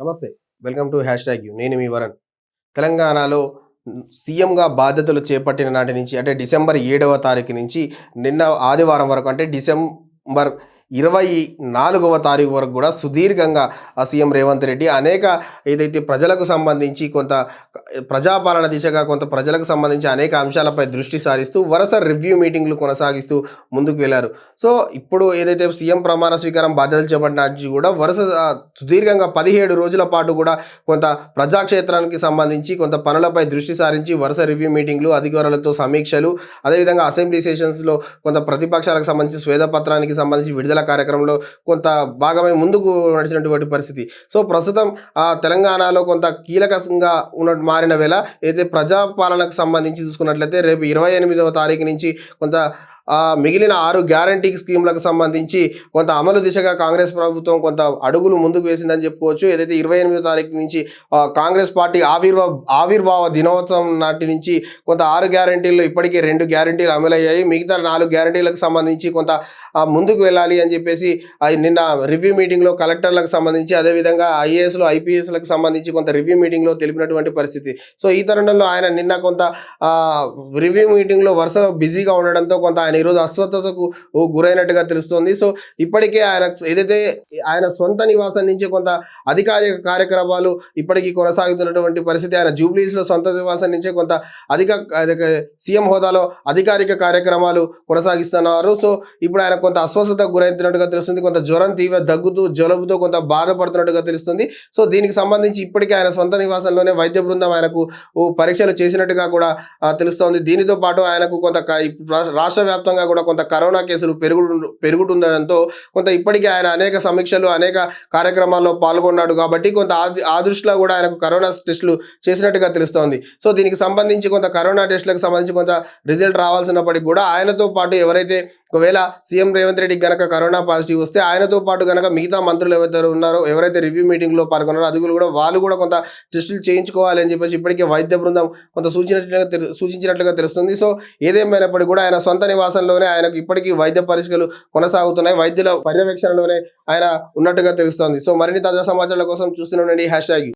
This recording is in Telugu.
నమస్తే. Welcome to hash tag you. నేను మీ వరణ్. తెలంగాణలో సీఎంగా బాధ్యతలు చేపట్టిన నాటి నుంచి అంటే డిసెంబర్ ఏడవ తారీఖు నుంచి నిన్న ఆదివారం వరకు అంటే డిసెంబర్ ఇరవై నాలుగవ తారీఖు వరకు కూడా సుదీర్ఘంగా ఆ సీఎం రేవంత్ రెడ్డి అనేక ఏదైతే ప్రజలకు సంబంధించి కొంత ప్రజాపాలన దిశగా కొంత ప్రజలకు సంబంధించి అనేక అంశాలపై దృష్టి సారిస్తూ వరుస రివ్యూ మీటింగ్లు కొనసాగిస్తూ ముందుకు వెళ్ళారు సో ఇప్పుడు ఏదైతే సీఎం ప్రమాణ స్వీకారం బాధ్యతలు చేపట్టిన కూడా వరుస సుదీర్ఘంగా పదిహేడు రోజుల పాటు కూడా కొంత ప్రజాక్షేత్రానికి సంబంధించి కొంత పనులపై దృష్టి సారించి వరుస రివ్యూ మీటింగ్లు అధికారులతో సమీక్షలు అదేవిధంగా అసెంబ్లీ సెషన్స్లో కొంత ప్రతిపక్షాలకు సంబంధించి స్వేదపత్రానికి సంబంధించి విడుదల కార్యక్రమంలో కొంత భాగమై ముందుకు నడిచినటువంటి పరిస్థితి. సో ప్రస్తుతం ఆ తెలంగాణలో కొంత కీలకంగా ఉన్న మారిన వేళ అయితే ప్రజాపాలనకు సంబంధించి చూసుకున్నట్లయితే రేపు ఇరవై ఎనిమిదవ తారీఖు నుంచి కొంత మిగిలిన ఆరు గ్యారంటీ స్కీమ్లకు సంబంధించి కొంత అమలు దిశగా కాంగ్రెస్ ప్రభుత్వం కొంత అడుగులు ముందుకు వేసిందని చెప్పుకోవచ్చు. ఏదైతే ఇరవై ఎనిమిదో తారీఖు నుంచి కాంగ్రెస్ పార్టీ ఆవిర్భావ ఆవిర్భావ దినోత్సవం నాటి నుంచి కొంత ఆరు గ్యారంటీలు ఇప్పటికే రెండు గ్యారంటీలు అమలయ్యాయి. మిగతా నాలుగు గ్యారంటీలకు సంబంధించి కొంత ముందుకు వెళ్ళాలి అని చెప్పేసి ఆ, నిన్న రివ్యూ మీటింగ్లో కలెక్టర్లకు సంబంధించి అదేవిధంగా ఐఏఎస్లు ఐపీఎస్లకు సంబంధించి కొంత రివ్యూ మీటింగ్లో తెలిపినటువంటి పరిస్థితి. సో ఈ తరుణంలో ఆయన నిన్న కొంత రివ్యూ మీటింగ్లో వరుస బిజీగా ఉండడంతో కొంత ఆయన ఈరోజు అస్వస్థతకు గురైనట్టుగా తెలుస్తోంది. సో ఇప్పటికే ఆయన ఏదైతే ఆయన సొంత నివాసం నుంచి కొంత అధికారిక కార్యక్రమాలు ఇప్పటికీ కొనసాగుతున్నటువంటి పరిస్థితి. ఆయన జూబ్లీస్లో సొంత నివాసం నుంచే కొంత అధిక సీఎం హోదాలో అధికారిక కార్యక్రమాలు కొనసాగిస్తున్నారు. సో ఇప్పుడు ఆయన కొంత అస్వస్థతకు గురైతున్నట్టుగా తెలుస్తుంది. కొంత జ్వరం తీవ్ర దగ్గుతూ జలుబుతో కొంత బాధపడుతున్నట్టుగా తెలుస్తుంది. సో దీనికి సంబంధించి ఇప్పటికే ఆయన సొంత నివాసంలోనే వైద్య బృందం ఆయనకు పరీక్షలు చేసినట్టుగా కూడా తెలుస్తోంది. దీనితో పాటు ఆయనకు కొంత రాష్ట్ర వ్యాప్తంగా కూడా కొంత కరోనా కేసులు పెరుగు పెరుగుతుండడంతో కొంత ఇప్పటికే ఆయన అనేక సమీక్షలు అనేక కార్యక్రమాల్లో ఉన్నాడు కాబట్టి కొంత ఆ దృష్టిలో కూడా ఆయనకు కరోనా టెస్టులు చేసినట్టుగా తెలుస్తోంది. సో దీనికి సంబంధించి కొంత కరోనా టెస్టులకు సంబంధించి కొంత రిజల్ట్ రావాల్సినప్పటికీ కూడా ఆయనతో పాటు ఎవరైతే ఒకవేళ సీఎం రేవంత్ రెడ్డికి గనక కరోనా పాజిటివ్ వస్తే ఆయనతో పాటు గనక మిగతా మంత్రులు ఎవరైతే ఉన్నారో ఎవరైతే రివ్యూ మీటింగ్లో పాల్గొన్నారో అది కూడా వాళ్ళు కూడా కొంత టెస్టులు చేయించుకోవాలి అని చెప్పేసి ఇప్పటికే వైద్య బృందం కొంత సూచించినట్లుగా తెలు- సూచించినట్లుగా తెలుస్తుంది. సో ఏదేమైనప్పటికీ కూడా ఆయన సొంత నివాసంలోనే ఆయనకు ఇప్పటికీ వైద్య పరీక్షలు కొనసాగుతున్నాయి. వైద్యుల పర్యవేక్షణలోనే ఆయన ఉన్నట్టుగా తెలుస్తోంది. సో మరిన్ని తాజా సమాచారం సమాచారాల కోసం చూస్తూనే ఉండండి. Hash tag